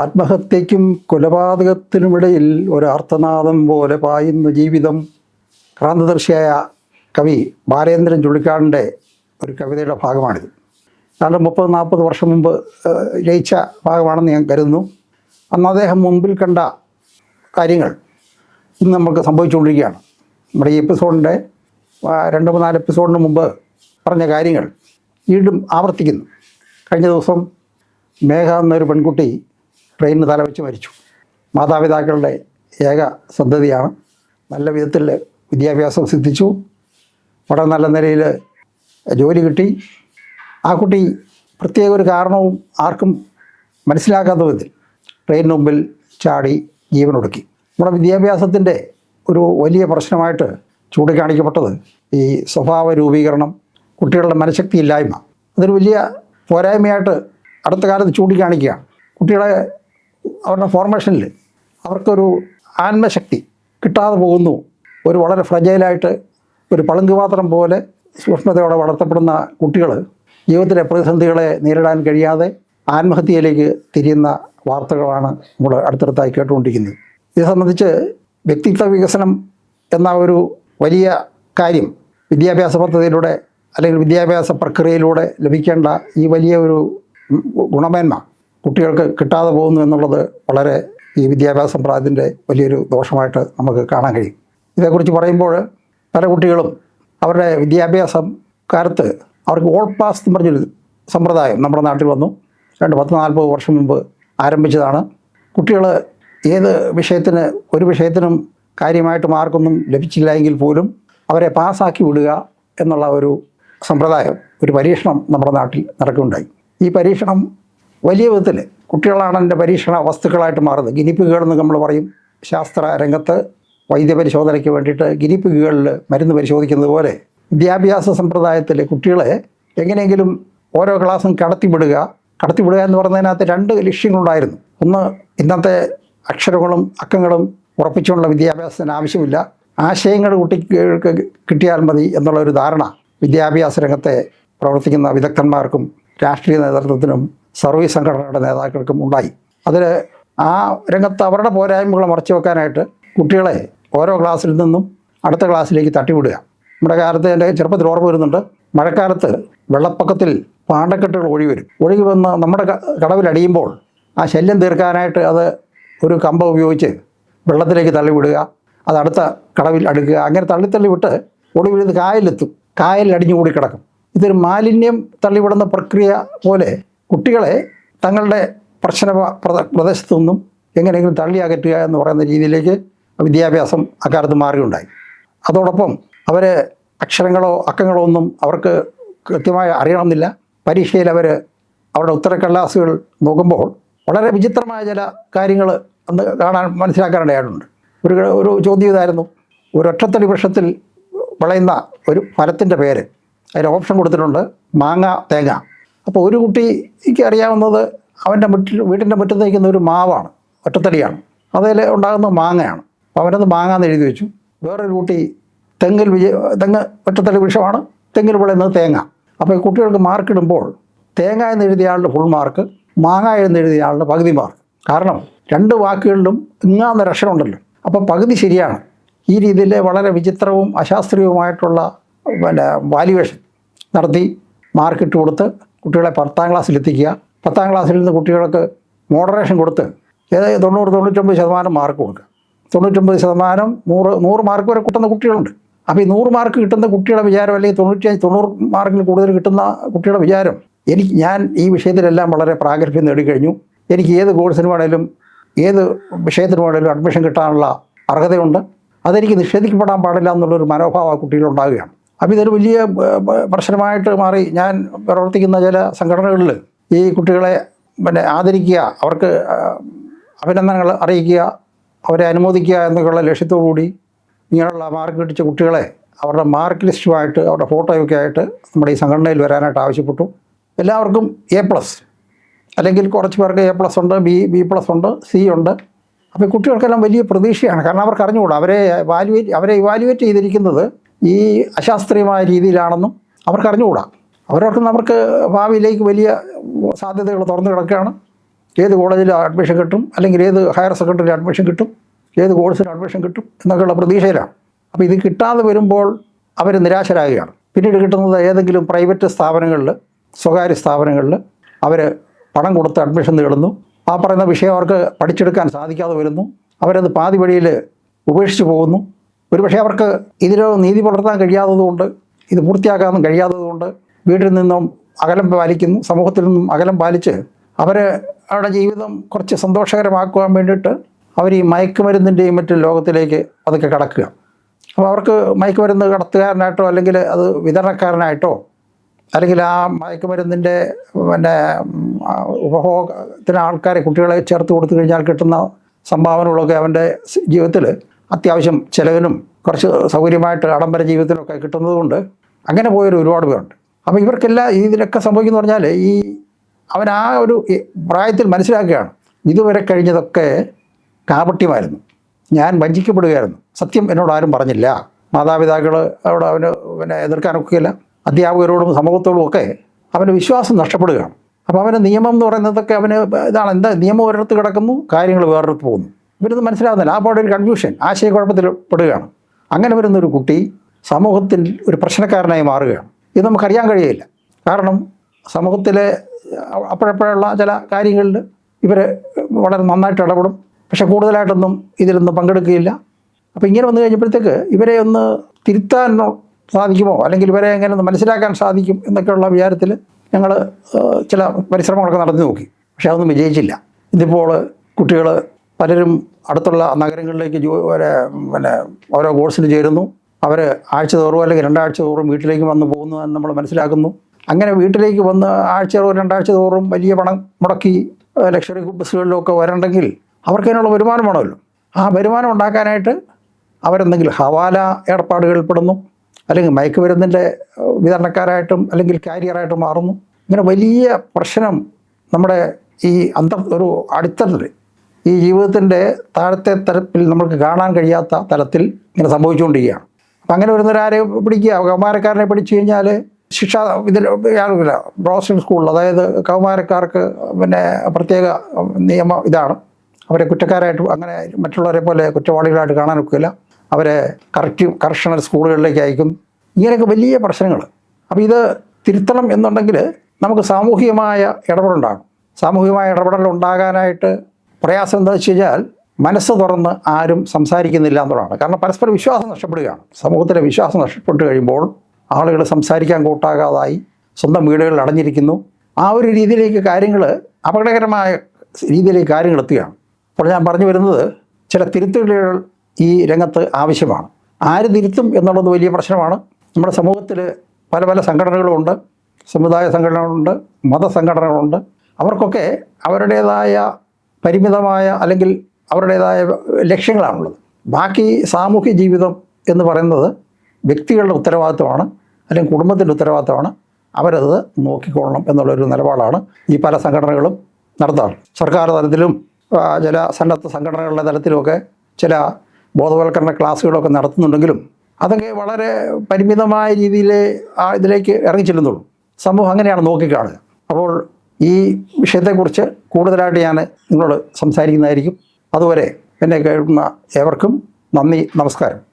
ആത്മഹത്യയ്ക്കും കൊലപാതകത്തിനുമിടയിൽ ഒരു ആർത്തനാദം പോലെ പായുന്ന ജീവിതം ക്രാന്തദർശിയായ കവി ബാലേന്ദ്രൻ ചുള്ളിക്കാടിന്റെ ഒരു കവിതയുടെ ഭാഗമാണിത്. ഏതാണ്ട് മുപ്പത് നാൽപ്പത് വർഷം മുമ്പ് ജയിച്ച ഭാഗമാണെന്ന് ഞാൻ കരുതുന്നു. അന്ന് അദ്ദേഹം മുമ്പിൽ കണ്ട കാര്യങ്ങൾ ഇന്ന് നമുക്ക് സംഭവിച്ചുകൊണ്ടിരിക്കുകയാണ്. നമ്മുടെ ഈ എപ്പിസോഡിന്റെ രണ്ട് മൂന്നാൽ എപ്പിസോഡിന് മുമ്പ് പറഞ്ഞ കാര്യങ്ങൾ വീണ്ടും ആവർത്തിക്കുന്നു. കഴിഞ്ഞ ദിവസം മേഘ എന്നൊരു പെൺകുട്ടി ട്രെയിനിന് തലവെച്ച് മരിച്ചു. മാതാപിതാക്കളുടെ ഏക സന്തതിയാണ്. നല്ല വിധത്തിൽ വിദ്യാഭ്യാസം സിദ്ധിച്ചു. വളരെ നല്ല നിലയിൽ ജോലി കിട്ടി. ആ കുട്ടി പ്രത്യേക ഒരു കാരണവും ആർക്കും മനസ്സിലാക്കാത്ത വിധത്തിൽ ട്രെയിനിന് മുമ്പിൽ ചാടി ജീവനൊടുക്കി നമ്മുടെ വിദ്യാഭ്യാസത്തിന്റെ ഒരു വലിയ പ്രശ്നമായിട്ട് ചൂണ്ടിക്കാണിക്കപ്പെട്ടത് ഈ സ്വഭാവ രൂപീകരണം കുട്ടികളുടെ മനഃശക്തി ഇല്ലായ്മ അതൊരു വലിയ പോരായ്മയായിട്ട് അടുത്ത കാലത്ത് ചൂണ്ടിക്കാണിക്കുകയാണ്. കുട്ടികളെ അവരുടെ ഫോർമേഷനിൽ അവർക്കൊരു ആത്മശക്തി കിട്ടാതെ പോകുന്നു. ഒരു വളരെ ഫ്രജൈലായിട്ട് ഒരു പളുങ്കുപാത്രം പോലെ സൂക്ഷ്മതയോടെ വളർത്തപ്പെടുന്ന കുട്ടികൾ ജീവിതത്തിലെ പ്രതിസന്ധികളെ നേരിടാൻ കഴിയാതെ ആത്മഹത്യയിലേക്ക് തിരിയുന്ന വാർത്തകളാണ് നമ്മൾ അടുത്തടുത്തായി കേട്ടുകൊണ്ടിരിക്കുന്നത്. ഇത് സംബന്ധിച്ച് വ്യക്തിത്വ വികസനം എന്ന ഒരു വലിയ കാര്യം വിദ്യാഭ്യാസ പദ്ധതിയിലൂടെ അല്ലെങ്കിൽ വിദ്യാഭ്യാസ പ്രക്രിയയിലൂടെ ലഭിക്കേണ്ട ഈ വലിയ ഒരു ഗുണമേന്മ കുട്ടികൾക്ക് കിട്ടാതെ പോകുന്നു എന്നുള്ളത് വളരെ ഈ വിദ്യാഭ്യാസ സമ്പ്രദായത്തിന്റെ വലിയൊരു ദോഷമായിട്ട് നമുക്ക് കാണാൻ കഴിയും. ഇതേക്കുറിച്ച് പറയുമ്പോൾ പല കുട്ടികളും അവരുടെ വിദ്യാഭ്യാസം കാലത്ത് അവർക്ക് ഓൾ പാസ് എന്ന് പറഞ്ഞൊരു സമ്പ്രദായം നമ്മുടെ നാട്ടിൽ വന്നു. രണ്ട് പത്ത് നാൽപ്പത് വർഷം മുമ്പ് ആരംഭിച്ചതാണ്. കുട്ടികൾ ഏത് വിഷയത്തിന് ഒരു വിഷയത്തിനും കാര്യമായിട്ട് മാർക്കൊന്നും ലഭിച്ചില്ല എങ്കിൽ പോലും അവരെ പാസ്സാക്കി വിടുക എന്നുള്ള ഒരു സമ്പ്രദായം ഒരു പരീക്ഷണം നമ്മുടെ നാട്ടിൽ നടക്കുകയുണ്ടായി. ഈ പരീക്ഷണം വലിയ വിധത്തിൽ കുട്ടികളാണ് എന്റെ പരീക്ഷണ വസ്തുക്കളായിട്ട് മാറുന്നത്. ഗിനിപ്പുകളെന്ന് നമ്മൾ പറയും. ശാസ്ത്ര രംഗത്ത് വൈദ്യപരിശോധനയ്ക്ക് വേണ്ടിയിട്ട് ഗിനിപ്പുകളിൽ മരുന്ന് പരിശോധിക്കുന്നത് പോലെ വിദ്യാഭ്യാസ സമ്പ്രദായത്തിൽ കുട്ടികളെ എങ്ങനെയെങ്കിലും ഓരോ ക്ലാസ്സും കടത്തിവിടുക. കടത്തിവിടുക എന്ന് പറയുന്നതിനകത്ത് രണ്ട് ലക്ഷ്യങ്ങളുണ്ടായിരുന്നു. ഒന്ന് ഇന്നത്തെ അക്ഷരങ്ങളും അക്കങ്ങളും ഉറപ്പിച്ചുകൊണ്ടുള്ള വിദ്യാഭ്യാസത്തിന് ആവശ്യമില്ല. ആശയങ്ങൾ കുട്ടികൾക്ക് കിട്ടിയാൽ മതി എന്നുള്ള ഒരു ധാരണ വിദ്യാഭ്യാസ രംഗത്തെ പ്രവർത്തിക്കുന്ന വിദഗ്ധന്മാർക്കും രാഷ്ട്രീയ നേതൃത്വത്തിനും സർവീസ് സംഘടനയുടെ നേതാക്കൾക്കും ഉണ്ടായി. അതിൽ ആ രംഗത്ത് അവരുടെ പോരായ്മകളെ മറച്ചു വെക്കാനായിട്ട് കുട്ടികളെ ഓരോ ക്ലാസ്സിൽ നിന്നും അടുത്ത ക്ലാസ്സിലേക്ക് തട്ടിവിടുക. നമ്മുടെ കാലത്ത് എന്റെ ചെറുപ്പത്തിൽ ഓർമ്മ വരുന്നുണ്ട് മഴക്കാലത്ത് വെള്ളപ്പൊക്കത്തിൽ പാണ്ടക്കെട്ടുകൾ ഒഴുകി വരും. ഒഴുകി വന്ന് നമ്മുടെ കടവിലടിയുമ്പോൾ ആ ശല്യം തീർക്കാനായിട്ട് അത് ഒരു കമ്പ ഉപയോഗിച്ച് വെള്ളത്തിലേക്ക് തള്ളിവിടുക അത് അടുത്ത കടവിൽ അടുക്കുക അങ്ങനെ തള്ളിത്തള്ളി വിട്ട് ഒടുവിൽ ഇത് കായലിലെത്തും. കായലിൽ അടിഞ്ഞുകൂടി കിടക്കും. ഇതൊരു മാലിന്യം തള്ളിവിടുന്ന പ്രക്രിയ പോലെ കുട്ടികളെ തങ്ങളുടെ പ്രശ്ന പ്രദേശത്തു നിന്നും എങ്ങനെയെങ്കിലും തള്ളി അകറ്റുക എന്ന് പറയുന്ന രീതിയിലേക്ക് വിദ്യാഭ്യാസം അക്കാലത്ത് മാറുകയുണ്ടായി. അതോടൊപ്പം അവർ അക്ഷരങ്ങളോ അക്കങ്ങളോ ഒന്നും അവർക്ക് കൃത്യമായി അറിയണമെന്നില്ല. പരീക്ഷയിൽ അവർ അവരുടെ ഉത്തരക്കടലാസുകൾ നോക്കുമ്പോൾ വളരെ വിചിത്രമായ ചില കാര്യങ്ങൾ അന്ന് കാണാൻ മനസ്സിലാക്കാനിടയായിട്ടുണ്ട് ഒരു ഒരു ചോദ്യം ഇതായിരുന്നു. ഒരു ഒറ്റത്തടി വൃക്ഷത്തിൽ വിളയുന്ന ഒരു ഫലത്തിന്റെ പേര് അതിൽ ഓപ്ഷൻ കൊടുത്തിട്ടുണ്ട് മാങ്ങ തേങ്ങ. അപ്പോൾ ഒരു കുട്ടിക്ക് അറിയാവുന്നത് അവന്റെ മുറ്റിൽ വീട്ടിന്റെ മുറ്റത്ത് നിൽക്കുന്ന ഒരു മാവാണ് ഒറ്റത്തടിയാണ്. അതിൽ ഉണ്ടാകുന്ന മാങ്ങയാണ്. അപ്പോൾ അവനത് മാങ്ങ എന്ന് എഴുതി വെച്ചു. വേറൊരു കുട്ടി തെങ്ങിൽ വിജയ തെങ്ങ് ഒറ്റത്തടി വൃക്ഷമാണ് തെങ്ങിൽ വിളയുന്നത് തേങ്ങ. അപ്പോൾ ഈ കുട്ടികൾക്ക് മാർക്ക് ഇടുമ്പോൾ തേങ്ങ എന്ന് എഴുതിയ ആളുടെ ഫുൾ മാർക്ക് മാങ്ങ എന്ന് എഴുതിയ ആളുടെ പകുതി മാർക്ക് കാരണം രണ്ട് വാക്കുകളിലും ഇങ്ങാന്നൊരു അക്ഷരമുണ്ടല്ലോ അപ്പോൾ പകുതി ശരിയാണ്. ഈ രീതിയിൽ വളരെ വിചിത്രവും അശാസ്ത്രീയവുമായിട്ടുള്ള പിന്നെ വാല്യുവേഷൻ നടത്തി മാർക്കിട്ട് കൊടുത്ത് കുട്ടികളെ പത്താം ക്ലാസ്സിലെത്തിക്കുക. പത്താം ക്ലാസ്സിൽ നിന്ന് കുട്ടികൾക്ക് മോഡറേഷൻ കൊടുത്ത് ഏതായത് തൊണ്ണൂറ് തൊണ്ണൂറ്റൊമ്പത് ശതമാനം മാർക്ക് കൊടുക്കുക. തൊണ്ണൂറ്റൊമ്പത് ശതമാനം നൂറ് നൂറ് മാർക്ക് വരെ കിട്ടുന്ന കുട്ടികളുണ്ട്. അപ്പോൾ ഈ നൂറ് മാർക്ക് കിട്ടുന്ന കുട്ടിയുടെ വിചാരം അല്ലെങ്കിൽ തൊണ്ണൂറ്റി തൊണ്ണൂറ് മാർക്കിൽ കൂടുതൽ കിട്ടുന്ന കുട്ടിയുടെ വിചാരം എനിക്ക് ഞാൻ ഈ വിഷയത്തിലെല്ലാം വളരെ പ്രാഗൽഭ്യം നേടിക്കഴിഞ്ഞു. എനിക്ക് ഏത് കോഴ്സിന് വേണേലും ഏത് വിഷയത്തിന് വേണേലും അഡ്മിഷൻ കിട്ടാനുള്ള അർഹതയുണ്ട്. അതെനിക്ക് നിഷേധിക്കപ്പെടാൻ പാടില്ല എന്നുള്ളൊരു മനോഭാവം ആ കുട്ടികളുണ്ടാകുകയാണ് അപ്പോൾ ഇതൊരു വലിയ പ്രശ്നമായിട്ട് മാറി. ഞാൻ പ്രവർത്തിക്കുന്ന ചില സംഘടനകളിൽ ഈ കുട്ടികളെ പിന്നെ ആദരിക്കുക അവർക്ക് അഭിനന്ദനങ്ങൾ അറിയിക്കുക അവരെ അനുമോദിക്കുക എന്നൊക്കെയുള്ള ലക്ഷ്യത്തോടുകൂടി ഇങ്ങനെയുള്ള മാർക്ക് കിട്ടിച്ച കുട്ടികളെ അവരുടെ മാർക്ക് ലിസ്റ്റുമായിട്ട് അവരുടെ ഫോട്ടോയൊക്കെ ആയിട്ട് നമ്മുടെ ഈ സംഘടനയിൽ വരാനായിട്ട് ആവശ്യപ്പെട്ടു. എല്ലാവർക്കും എ പ്ലസ് അല്ലെങ്കിൽ കുറച്ച് പേർക്ക് എ പ്ലസ് ഉണ്ട് ബി ബി പ്ലസ് ഉണ്ട് സി ഉണ്ട്. അപ്പോൾ കുട്ടികൾക്കെല്ലാം വലിയ പ്രതീക്ഷയാണ്. കാരണം അവർക്ക് അറിഞ്ഞുകൂടാ. അവരെ വാലുവേറ്റ് അവരെ ഇവാലുവേറ്റ് ചെയ്തിരിക്കുന്നത് ഈ അശാസ്ത്രീയമായ രീതിയിലാണെന്നും അവർക്ക് അറിഞ്ഞുകൂടാ. അവരോർക്കും അവർക്ക് ഭാവിയിലേക്ക് വലിയ സാധ്യതകൾ തുറന്നു കിടക്കുകയാണ്. ഏത് കോളേജിൽ അഡ്മിഷൻ കിട്ടും അല്ലെങ്കിൽ ഏത് ഹയർ സെക്കൻഡറിയിൽ അഡ്മിഷൻ കിട്ടും ഏത് കോഴ്സിൽ അഡ്മിഷൻ കിട്ടും എന്നൊക്കെയുള്ള പ്രതീക്ഷയിലാണ്. അപ്പോൾ ഇത് കിട്ടാതെ വരുമ്പോൾ അവർ നിരാശരാകുകയാണ്. പിന്നീട് കിട്ടുന്നത് ഏതെങ്കിലും പ്രൈവറ്റ് സ്ഥാപനങ്ങളിൽ സ്വകാര്യ സ്ഥാപനങ്ങളിൽ അവർ പണം കൊടുത്ത് അഡ്മിഷൻ നേടുന്നു. ആ പറയുന്ന വിഷയം അവർക്ക് പഠിച്ചെടുക്കാൻ സാധിക്കാതെ വരുന്നു. അവരത് പാതി വഴിയിൽ ഉപേക്ഷിച്ച് പോകുന്നു. ഒരുപക്ഷെ അവർക്ക് ഇതിലോ നീതി പുലർത്താൻ കഴിയാത്തതുകൊണ്ട് ഇത് പൂർത്തിയാക്കാൻ കഴിയാത്തതുകൊണ്ട് വീട്ടിൽ നിന്നും അകലം പാലിക്കുന്നു സമൂഹത്തിൽ നിന്നും അകലം പാലിച്ച് അവർ അവരുടെ ജീവിതം കുറച്ച് സന്തോഷകരമാക്കുവാൻ വേണ്ടിയിട്ട് അവർ ഈ മയക്കുമരുന്നിന്റെയും മറ്റു ലോകത്തിലേക്ക് അതൊക്കെ കടക്കുക. അപ്പോൾ അവർക്ക് മയക്കുമരുന്ന് കടത്തുകാരനായിട്ടോ അല്ലെങ്കിൽ അത് വിതരണക്കാരനായിട്ടോ അല്ലെങ്കിൽ ആ മയക്കുമരുന്നിന്റെ പിന്നെ ഉപഭോഗത്തിന് ആൾക്കാരെ കുട്ടികളെ ചേർത്ത് കൊടുത്തു കഴിഞ്ഞാൽ കിട്ടുന്ന സംഭാവനകളൊക്കെ അവന്റെ ജീവിതത്തിൽ അത്യാവശ്യം ചിലവിനും കുറച്ച് സൗകര്യമായിട്ട് ആഡംബര ജീവിതത്തിനൊക്കെ കിട്ടുന്നതുകൊണ്ട് അങ്ങനെ പോയൊരു ഒരുപാട് പേരുണ്ട്. അപ്പോൾ ഇവർക്കെല്ലാം ഇതിനൊക്കെ സംഭവിക്കുന്നു പറഞ്ഞാൽ ഈ അവൻ ആ ഒരു പ്രായത്തിൽ മനസ്സിലാക്കുകയാണ്. ഇതുവരെ കഴിഞ്ഞതൊക്കെ കാപട്യമായിരുന്നു. ഞാൻ വഞ്ചിക്കപ്പെടുകയായിരുന്നു. സത്യം എന്നോട് ആരും പറഞ്ഞില്ല. മാതാപിതാക്കൾ അവിടെ അവന് പിന്നെ എതിർക്കാനൊക്കെയില്ല. അധ്യാപകരോടും സമൂഹത്തോടും ഒക്കെ അവന് വിശ്വാസം നഷ്ടപ്പെടുകയാണ്. അപ്പോൾ അവന് നിയമം എന്ന് പറയുന്നതൊക്കെ അവന് ഇതാണ്. എന്താ നിയമം ഒരിടത്ത് കിടക്കുന്നു കാര്യങ്ങൾ വേറൊരിടത്ത് പോകുന്നു. ഇവരത് മനസ്സിലാകുന്നില്ല ആ പാടെ ഒരു കൺഫ്യൂഷൻ ആശയക്കുഴപ്പത്തിൽ പെടുകയാണ് അങ്ങനെ വരുന്നൊരു കുട്ടി സമൂഹത്തിൽ ഒരു പ്രശ്നക്കാരനായി മാറുകയാണ്. ഇത് നമുക്കറിയാൻ കഴിയില്ല. കാരണം സമൂഹത്തിലെ അപ്പോഴപ്പോഴുള്ള ചില കാര്യങ്ങളിൽ ഇവർ വളരെ നന്നായിട്ട് ഇടപെടും. പക്ഷെ കൂടുതലായിട്ടൊന്നും ഇതിലൊന്നും പങ്കെടുക്കുകയില്ല. അപ്പോൾ ഇങ്ങനെ വന്നു കഴിഞ്ഞപ്പോഴത്തേക്ക് ഇവരെ ഒന്ന് തിരുത്താൻ സാധിക്കുമോ? അല്ലെങ്കിൽ ഇവരെ എങ്ങനെ ഒന്ന് മനസ്സിലാക്കാൻ സാധിക്കും എന്നൊക്കെയുള്ള വിചാരത്തിൽ ഞങ്ങൾ ചില പരിശ്രമങ്ങളൊക്കെ നടത്തി നോക്കി. പക്ഷെ അതൊന്നും വിജയിച്ചില്ല. ഇതിപ്പോൾ കുട്ടികൾ പലരും അടുത്തുള്ള നഗരങ്ങളിലേക്ക് പിന്നെ ഓരോ കോഴ്സിന് ചേരുന്നു. അവർ ആഴ്ച തോറും അല്ലെങ്കിൽ രണ്ടാഴ്ച തോറും വീട്ടിലേക്ക് വന്ന് പോകുന്നു എന്ന് നമ്മൾ മനസ്സിലാക്കുന്നു. അങ്ങനെ വീട്ടിലേക്ക് വന്ന് ആഴ്ച തോറും രണ്ടാഴ്ച തോറും വലിയ പണം മുടക്കി ലക്ഷറി ബസ്സുകളിലൊക്കെ വരണ്ടെങ്കിൽ അവർക്ക് അതിനുള്ള വരുമാനം വേണമല്ലോ. ആ വരുമാനം ഉണ്ടാക്കാനായിട്ട് അവരെന്തെങ്കിലും ഹവാല ഏർപ്പാടുകളിൽ പെടുന്നു. അല്ലെങ്കിൽ മയക്കുമരുന്നിന്റെ വിതരണക്കാരായിട്ടും അല്ലെങ്കിൽ കാരിയറായിട്ടും മാറുന്നു. ഇങ്ങനെ വലിയ പ്രശ്നം നമ്മുടെ ഈ അന്ത ഒരു അടിത്തട്ടിൽ ഈ ജീവിതത്തിന്റെ താഴത്തെ തലത്തിൽ നമുക്ക് കാണാൻ കഴിയാത്ത തലത്തിൽ ഇങ്ങനെ സംഭവിച്ചുകൊണ്ടിരിക്കുകയാണ്. അപ്പം അങ്ങനെ വരുന്നൊരാരെ പിടിക്കുക. കൗമാരക്കാരനെ പിടിച്ചു കഴിഞ്ഞാൽ ശിക്ഷ ഇതിൽ യാതൊന്നുമില്ല ബ്രോസിംഗ് സ്കൂളിൽ അതായത് കൗമാരക്കാർക്ക് പിന്നെ പ്രത്യേക നിയമം ഇതാണ്. അവരെ കുറ്റക്കാരായിട്ട് അങ്ങനെ മറ്റുള്ളവരെ പോലെ കുറ്റവാളികളായിട്ട് കാണാൻ ഒക്കില്ല. അവരെ കറക്റ്റ് കറക്ഷണൽ സ്കൂളുകളിലേക്ക് അയക്കും ഇങ്ങനെയൊക്കെ വലിയ പ്രശ്നങ്ങൾ. അപ്പോൾ ഇത് തിരുത്തണം എന്നുണ്ടെങ്കിൽ നമുക്ക് സാമൂഹികമായ ഇടപെടലുണ്ടാകും സാമൂഹികമായ ഇടപെടൽ ഉണ്ടാകാനായിട്ട് പ്രയാസം എന്താ വെച്ച് കഴിഞ്ഞാൽ മനസ്സ് തുറന്ന് ആരും സംസാരിക്കുന്നില്ല എന്നുള്ളതാണ്. കാരണം പരസ്പരം വിശ്വാസം നഷ്ടപ്പെടുകയാണ്. സമൂഹത്തിലെ വിശ്വാസം നഷ്ടപ്പെട്ട് കഴിയുമ്പോൾ ആളുകൾ സംസാരിക്കാൻ കൂട്ടാകാതായി സ്വന്തം വീടുകളിൽ അടഞ്ഞിരിക്കുന്നു. ആ ഒരു രീതിയിലേക്ക് കാര്യങ്ങൾ അപകടകരമായ രീതിയിലേക്ക് കാര്യങ്ങൾ എത്തുകയാണ്. അപ്പോൾ ഞാൻ പറഞ്ഞു വരുന്നത് ചില തിരുത്തലുകൾ ഈ രംഗത്ത് ആവശ്യമാണ്. ആര് തിരുത്തും എന്നുള്ളത് വലിയ പ്രശ്നമാണ്. നമ്മുടെ സമൂഹത്തിൽ പല പല സംഘടനകളുമുണ്ട് സമുദായ സംഘടനകളുണ്ട് മതസംഘടനകളുണ്ട് അവർക്കൊക്കെ അവരുടേതായ പരിമിതമായ അല്ലെങ്കിൽ അവരുടേതായ ലക്ഷ്യങ്ങളാണുള്ളത്. ബാക്കി സാമൂഹ്യ ജീവിതം എന്ന് പറയുന്നത് വ്യക്തികളുടെ ഉത്തരവാദിത്വമാണ് അല്ലെങ്കിൽ കുടുംബത്തിന്റെ ഉത്തരവാദിത്വമാണ്. അവരത് നോക്കിക്കൊള്ളണം എന്നുള്ളൊരു നിലപാടാണ് ഈ പല സംഘടനകളും നടത്താറ്. സർക്കാർ തലത്തിലും ചില സന്നദ്ധ സംഘടനകളുടെ തലത്തിലുമൊക്കെ ചില ബോധവൽക്കരണ ക്ലാസ്സുകളൊക്കെ നടത്തുന്നുണ്ടെങ്കിലും അതൊക്കെ വളരെ പരിമിതമായ രീതിയിൽ ഇതിലേക്ക് ഇറങ്ങി ചെല്ലുന്നുള്ളൂ സമൂഹം അങ്ങനെയാണ് നോക്കിക്കാണുക. അപ്പോൾ ഈ വിഷയത്തെക്കുറിച്ച് കൂടുതലായിട്ട് ഞാൻ നിങ്ങളോട് സംസാരിക്കുന്നതായിരിക്കും. അതുവരെ എന്നെ കേൾക്കുന്ന ഏവർക്കും നന്ദി നമസ്കാരം.